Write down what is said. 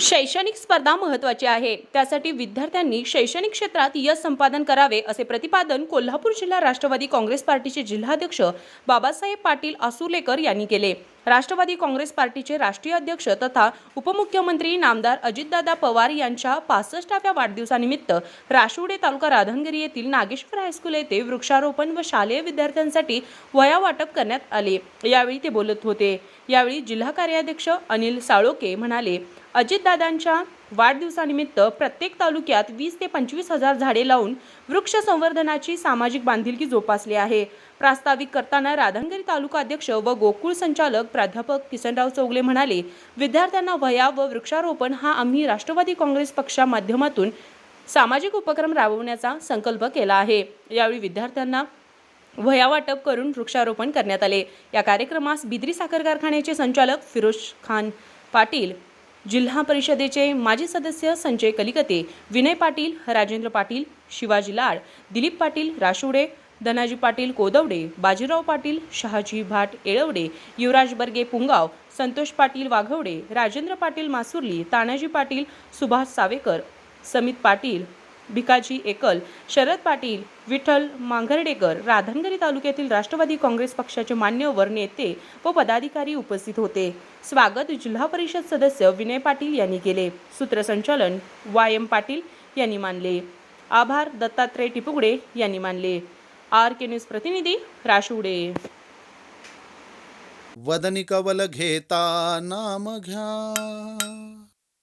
शैक्षणिक स्पर्धा महत्त्वाची आहे. त्यासाठी विद्यार्थ्यांनी शैक्षणिक क्षेत्रात यश संपादन करावे असे प्रतिपादन कोल्हापूर जिल्हा राष्ट्रवादी काँग्रेस पार्टीचे जिल्हाध्यक्ष बाबासाहेब पाटील आसुलेकर यांनी केले. राष्ट्रवादी काँग्रेस पार्टीचे राष्ट्रीय अध्यक्ष तथा उपमुख्यमंत्री नामदार अजितदादा पवार यांच्या पासष्टाव्या वाढदिवसानिमित्त राशिवडे तालुका राधनगिरी येथील नागेश्वर हायस्कूल येथे वृक्षारोपण व शालेय विद्यार्थ्यांसाठी वया वाटप करण्यात आले. यावेळी ते बोलत होते. यावेळी जिल्हा कार्याध्यक्ष अनिल साळोके म्हणाले अजितदादांच्या वाढदिवसानिमित्त प्रत्येक तालुक्यात वीस ते पंचवीस हजार झाडे लावून वृक्ष संवर्धनाची सामाजिक बांधिलकी जोपासली आहे. प्रास्ताविक करताना राधानगिरी तालुका अध्यक्ष व गोकुळ संचालक प्राध्यापक किसनराव चौगले म्हणाले विद्यार्थ्यांना वया व वृक्षारोपण हा आम्ही राष्ट्रवादी काँग्रेस पक्षा माध्यमातून सामाजिक उपक्रम राबवण्याचा संकल्प केला आहे. यावेळी विद्यार्थ्यांना वह्या वाटप करून वृक्षारोपण करण्यात आले. या कार्यक्रमास बिद्री साखर कारखान्याचे संचालक फिरोज खान पाटील जिल्हा परिषदेचे माजी सदस्य संजय कलिकते विनय पाटील राजेंद्र पाटील शिवाजी लाड दिलीप पाटील राशुडे धनाजी पाटील कोदवडे बाजीराव पाटील शहाजी भाट येळवडे युवराज बर्गे पुंगाव संतोष पाटील वाघवडे राजेंद्र पाटील मासुर्ली तानाजी पाटील सुभाष सावेकर समित पाटील भिकाजी एकल शरद पाटील विठ्ठल मांघर्डेकर राधनगरी तालुक्यातील राष्ट्रवादी काँग्रेस पक्षाचे मान्यवर नेते व पदाधिकारी उपस्थित होते. स्वागत जिल्हा परिषद सदस्य विनय पाटील यांनी केले. सूत्रसंचालन वाय एम पाटील यांनी मानले. आभार दत्तात्रय टिपुगडे यांनी मानले. आर के न्यूज प्रतिनिधी राशुडे वदनी कवल घेता नाम घ्या.